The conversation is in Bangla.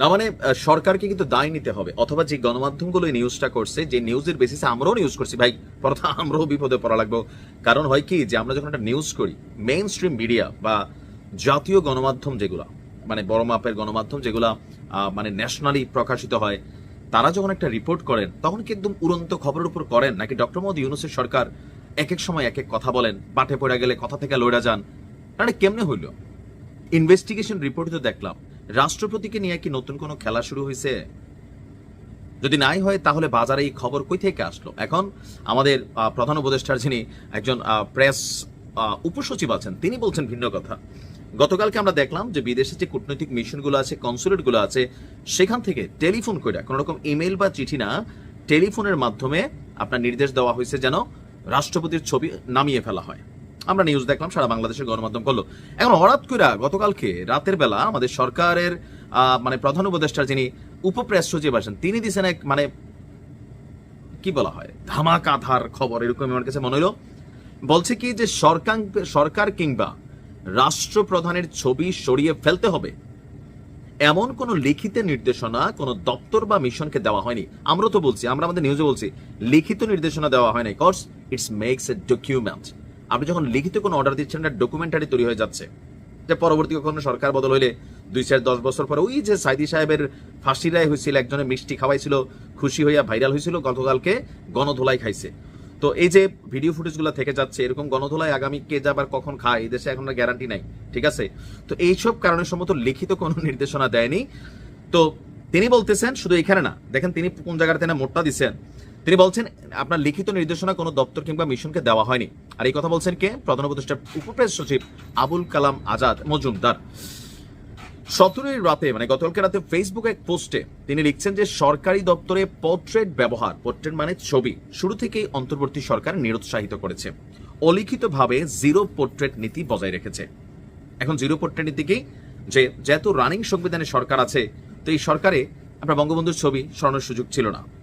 না মানে সরকারকে কিন্তু দায় নিতে হবে। অথবা যে গণমাধ্যমগুলো নিউজটা করছে, যে নিউজের বেসিসে আমরাও নিউজ করছি। ভাই, প্রথম আমরাও বিপদে পড়া লাগবো। কারণ হয় কি, যে আমরা যখন একটা নিউজ করি মেইন স্ট্রিম মিডিয়া বা জাতীয় গণমাধ্যম যেগুলা মানে বড় মাপের গণমাধ্যম যেগুলা মানে ন্যাশনালি প্রকাশিত হয়, তারা যখন একটা রিপোর্ট করেন, তখন কি একদম উড়ন্ত খবরের উপর করেন। নাকি ডক্টর মোহাম্মদ ইউনুসের সরকার এক এক সময় এক এক কথা বলেন পাঠে পড়ে গেলে কথা থেকে লড়া যান। মানে কেমনে হইল? ইনভেস্টিগেশন রিপোর্ট তো দেখলাম রাষ্ট্রপতিকে নিয়ে কি নতুন কোনো খেলা শুরু হয়েছে? যদি নাই হয়, তাহলে বাজারে এই খবর কই থেকে আসলো? এখন আমাদের প্রধান উপদেষ্টার যিনি একজন প্রেস উপসচিব আছেন, তিনি বলছেন ভিন্ন কথা। গতকালকে আমরা দেখলাম যে বিদেশে যে কূটনৈতিক মিশনগুলো আছে, কনসুলেটগুলো আছে, সেখান থেকে টেলিফোন করে কোনো রকম ইমেল বা চিঠি না, টেলিফোনের মাধ্যমে আপনার নির্দেশ দেওয়া হয়েছে যেন রাষ্ট্রপতির ছবি নামিয়ে ফেলা হয়। আমরা নিউজ দেখলাম, সারা বাংলাদেশের গণমাধ্যম করল। এখন হঠাৎ করে গতকালকে রাতের বেলা আমাদের সরকারের মানে প্রধান উপদেষ্টার যিনি উপপ্রেস সচিব আছেন, তিনি দিছেন এক মানে কি বলা হয় ধামাকাধার খবর, এরকম আমার কাছে মনে হলো বলছে কি যে সরকার সরকার কিংবা রাষ্ট্রপ্রধানের ছবি সরিয়ে ফেলতে হবে। এমন কোন লিখিত নির্দেশনা, কোন দপ্তর বা মিশনকে দেওয়া হয়নি। আমরা তো বলছি, আমরা আমাদের নিউজে বলছি, লিখিত নির্দেশনা দেওয়া হয় নাই। Cause it's makes a document আপনি যখন লিখিত কোনো অর্ডার দিচ্ছেন একটা ডকুমেন্টারি তৈরি হয়ে যাচ্ছে। যে পরবর্তী কখনো সরকার বদল হইলে দুই চার দশ বছর পরে ওই যে সাইদি সাহেবের ফাঁসি রায় হয়েছিল একজনের মিষ্টি খাওয়াইছিল, খুশি হইয়া ভাইরাল হয়েছিল গতকালকে গণধোলাই খাইছে। তো এই যে ভিডিও ফুটেজগুলো থেকে যাচ্ছে, এরকম গণধোলাই আগামী কে যাবার কখন খায়, এই দেশে এখন গ্যারান্টি নাই, ঠিক আছে? তো এইসব কারণে সম্মত লিখিত কোনো নির্দেশনা দেয়নি। তো তিনি বলতেছেন, শুধু এখানে না, দেখেন তিনি কোন জায়গাতে না মোটটা দিচ্ছেন তিনি বলছেন, আপনার লিখিত নির্দেশনা কোনো দপ্তর কিংবা মিশনকে দেওয়া হয়নি। আর এই কথা বলছেন কে? প্রধান উপদেষ্টার উপপ্রেস সচিব আবুল কালাম আজাদ মজুমদার। সতেরোই রাতে মানে গতকালকে রাতে ফেসবুকে এক পোস্টে তিনি লিখছেন যে, সরকারি দপ্তরে পোর্ট্রেট ব্যবহার, পোর্ট্রেট মানে ছবি, শুরু থেকেই অন্তর্বর্তী সরকার নিরুৎসাহিত করেছে। অলিখিতভাবে জিরো পোর্ট্রেট নীতি বজায় রেখেছে। এখন জিরো পোর্ট্রেট নীতি কি? যে, যেহেতু রানিং সংবিধানে সরকার আছে, তো এই সরকারে আপনার বঙ্গবন্ধুর ছবি সরানোর সুযোগ ছিল না।